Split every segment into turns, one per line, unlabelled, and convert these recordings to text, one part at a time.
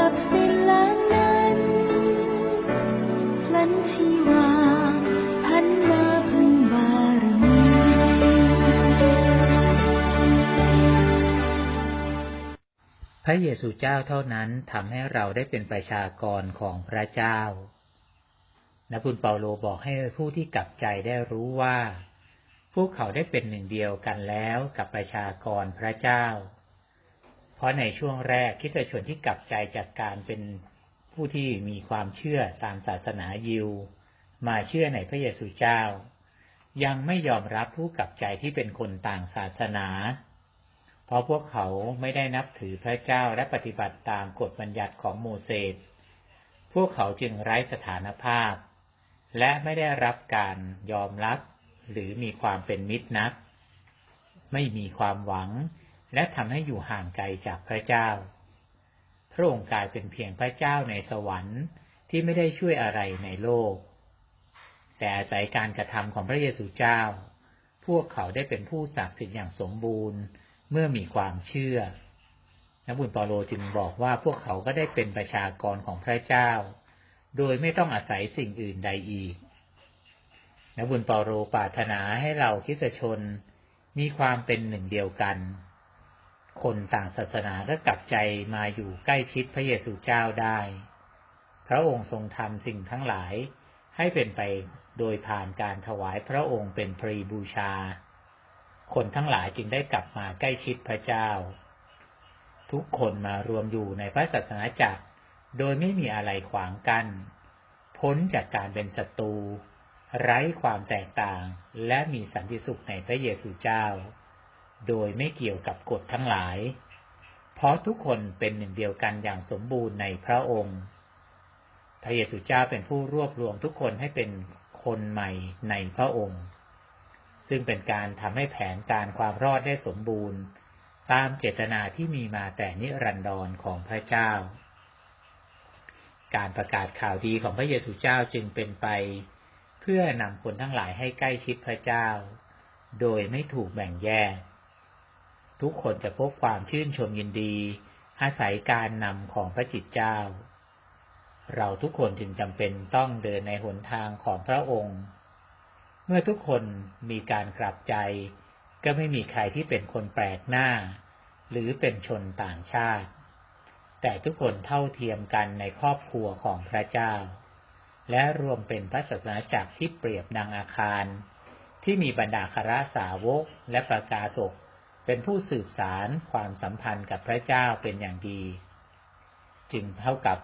ครารับสิ้นล้านั้นพลันชีวาหันมาพึ่งบารมี
พระเยซูเจ้าเท่านั้นทำให้เราได้เป็นประชากรของพระเจ้านักบุญเปาโลบอกให้ผู้ที่กลับใจได้รู้ว่า พวกเขาได้เป็นหนึ่งเดียวกันแล้วกับประชากรพระเจ้า เพราะในช่วงแรกคิดชนที่กลับใจจากการเป็นผู้ที่มีความเชื่อตามศาสนายิว มาเชื่อในพระเยซูเจ้า ยังไม่ยอมรับผู้กลับใจที่เป็นคนต่างศาสนา เพราะพวกเขาไม่ได้นับถือพระเจ้าและปฏิบัติตามกฎบัญญัติของโมเสส พวกเขาจึงไร้สถานภาพ และไม่ได้รับการยอมรับหรือมีความเป็นมิตรนัก ไม่มีความหวัง และทำให้อยู่ห่างไกลจากพระเจ้า พระองค์กลายเป็นเพียงพระเจ้าในสวรรค์ที่ไม่ได้ช่วยอะไรในโลก แต่อาศัยการกระทำของพระเยซูเจ้า พวกเขาได้เป็นผู้ศักดิ์สิทธิ์อย่างสมบูรณ์เมื่อมีความเชื่อ นักบุญเปาโลจึงบอกว่าพวกเขาก็ได้เป็นประชากรของพระเจ้า โดยไม่ต้องอาศัยสิ่งอื่นใดอีก นักบุญเปาโลปรารถนาให้เราคิสชนมีความเป็นหนึ่งเดียวกัน คนต่างศาสนาก็กลับใจมาอยู่ใกล้ชิดพระเยซูเจ้าได้ พระองค์ทรงทำสิ่งทั้งหลายให้เป็นไปโดยผ่านการถวายพระองค์เป็นพรีบูชา คนทั้งหลายจึงได้กลับมาใกล้ชิดพระเจ้า ทุกคนมารวมอยู่ในพระศาสนาจักร โดยไม่มีอะไรขวางกัน้น พ้นจากการเป็นศัตรู ไร้ความแตกต่างและมีสันติสุขในพระเยซูเจ้า โดยไม่เกี่ยวกับกฎทั้งหลาย เพราะทุกคนเป็นหนึ่งเดียวกันอย่างสมบูรณ์ในพระองค์ พระเยซูเจ้าเป็นผู้รวบรวมทุกคนให้เป็นคนใหม่ในพระองค์ ซึ่งเป็นการทำให้แผนการความรอดได้สมบูรณ์ ตามเจตนาที่มีมาแต่นิรันดรของพระเจ้า การประกาศข่าวดีของพระเยซูเจ้าจึงเป็นไป เพื่อนำคนทั้งหลายให้ใกล้ชิดพระเจ้า โดยไม่ถูกแบ่งแยก ทุกคนจะพบความชื่นชมยินดี อาศัยการนำของพระจิตเจ้า เราทุกคนจึงจำเป็นต้องเดินในหนทางของพระองค์ เมื่อทุกคนมีการกลับใจ ก็ไม่มีใครที่เป็นคนแปลกหน้า หรือเป็นชนต่างชาติ แต่ทุกคนเท่าเทียมกันในครอบครัวของพระเจ้า และรวมเป็นพระศาสนาจักรที่เปรียบดังอาคาร ที่มีบรรดาคาราสาวกและประกาศก เป็นผู้สืบสารความสัมพันธ์กับพระเจ้าเป็นอย่างดี จึงเท่ากับ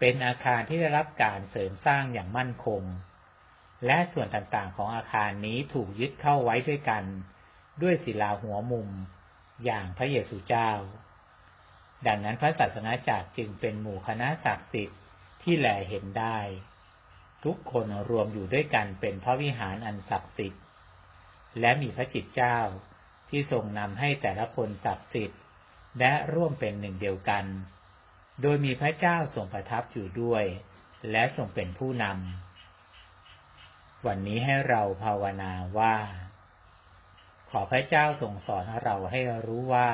เป็นอาคารที่ได้รับการเสริมสร้างอย่างมั่นคง และส่วนต่างๆของอาคารนี้ถูกยึดเข้าไว้ด้วยกัน ด้วยศิลาหัวมุมอย่างพระเยซูเจ้า ดังนั้นพระศาสนาจักรจึงเป็นหมู่คณะศักดิ์สิทธิ์ที่แลเห็นได้ ทุกคนรวมอยู่ด้วยกันเป็นพระวิหารอันศักดิ์สิทธิ์และมีพระจิตเจ้า ที่ทรงนำให้แต่ละคนศักดิ์สิทธิ์ และร่วมเป็นหนึ่งเดียวกัน โดยมีพระเจ้าทรงประทับอยู่ด้วย และทรงเป็นผู้นำ วันนี้ให้เราภาวนาว่า ขอพระเจ้าทรงสอนเราให้รู้ว่า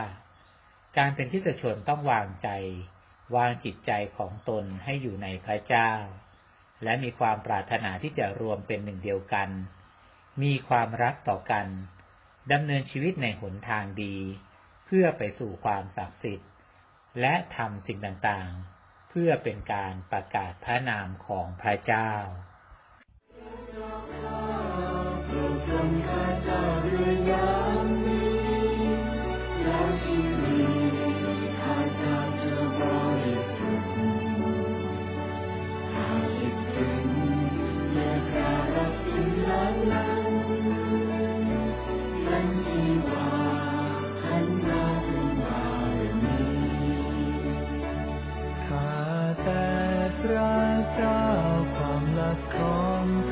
การเป็นคริสตชนต้องวางใจ วางจิตใจของตนให้อยู่ในพระเจ้า และมีความปรารถนาที่จะรวมเป็นหนึ่งเดียวกัน มีความรักต่อกัน ดำเนินชีวิตในหนทางดี เพื่อไปสู่ความศักดิ์สิทธิ์ และทำสิ่งต่างๆ เพื่อเป็นการประกาศพระนามของพระเจ้า
เจ้าความรั
กของพระอง